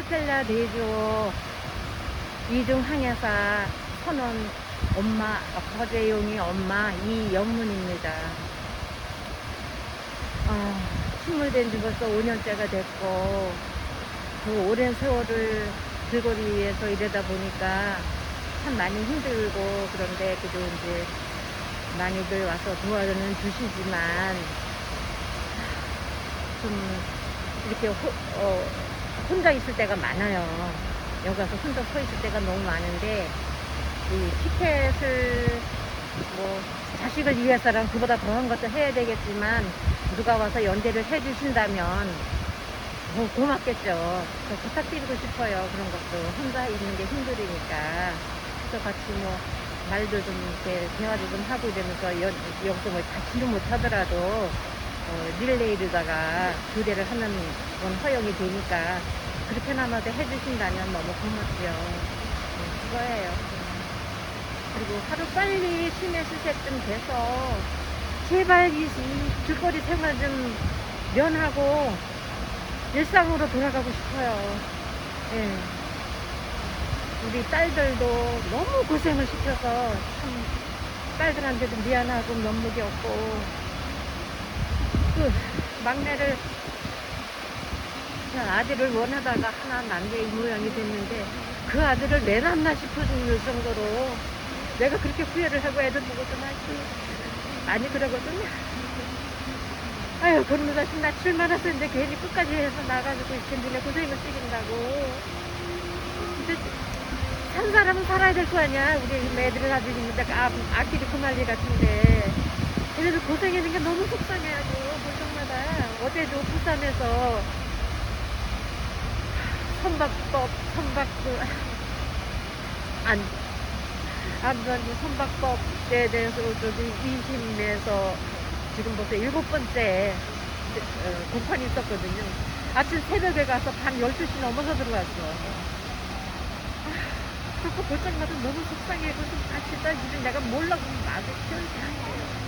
스텔라 대조 이중 항해사 선원 엄마 허재용이 엄마 이영문입니다. 아, 식물된 지 벌써 5년째가 됐고 그 오랜 세월을 길거리에서 일하다 보니까 참 많이 힘들고 그런데 그래도 이제 많이들 와서 도와는 주시지만 좀 이렇게 호- 어, 혼자 있을 때가 많아요. 여기 와서 혼자 서 있을 때가 너무 많은데 이 티켓을 뭐 자식을 위해서랑 그보다 더한 것도 해야 되겠지만 누가 와서 연대를 해주신다면 뭐 고맙겠죠. 부탁드리고 싶어요. 그런 것도 혼자 있는 게 힘들으니까 그래서 같이 뭐 말도 좀 이렇게 대화도 좀 하고 이러면서 연, 여기서 뭐 같이는 못하더라도 어, 릴레이로다가 교대를 하는 건 허용이 되니까 그렇게나마도 해주신다면 너무 고맙죠. 네, 그거예요. 그리고 하루 빨리 심해 수색 좀 돼서 제발 이, 이 길거리 생활 좀 면하고 일상으로 돌아가고 싶어요. 예. 우리 딸들도 너무 고생을 시켜서 참 딸들한테도 미안하고 면목이 없고 그 막내를 아들을 원하다가 하나 남게 모양이 됐는데 그 아들을 내놨나 싶을 정도로 내가 그렇게 후회를 하고 애들 보고 좀 할지 많이 그러거든요. 아유 그러면서 나 출마했었는데 괜히 끝까지 해서 나가지고 이렇게 눈에 고생을 시킨다고. 근데 산 사람은 살아야 될 거 아니야. 우리 애들을 가지고 있는데 아, 아끼리 그말리 같은데. 그래도 고생하는 게 너무 속상해하고 볼 때마다 어제도 부산에서 선박법 선박도 안 안전지 선박법에 대해서 저기 2심에서 지금 벌써 일곱 번째 어, 공판이 있었거든요. 아침 새벽에 가서 밤 12시 넘어서 들어왔어. 아, 그거 볼 때마다 너무 속상해. 그래서 아, 진짜 이제 내가 몰라고 마음이 편치 않아요.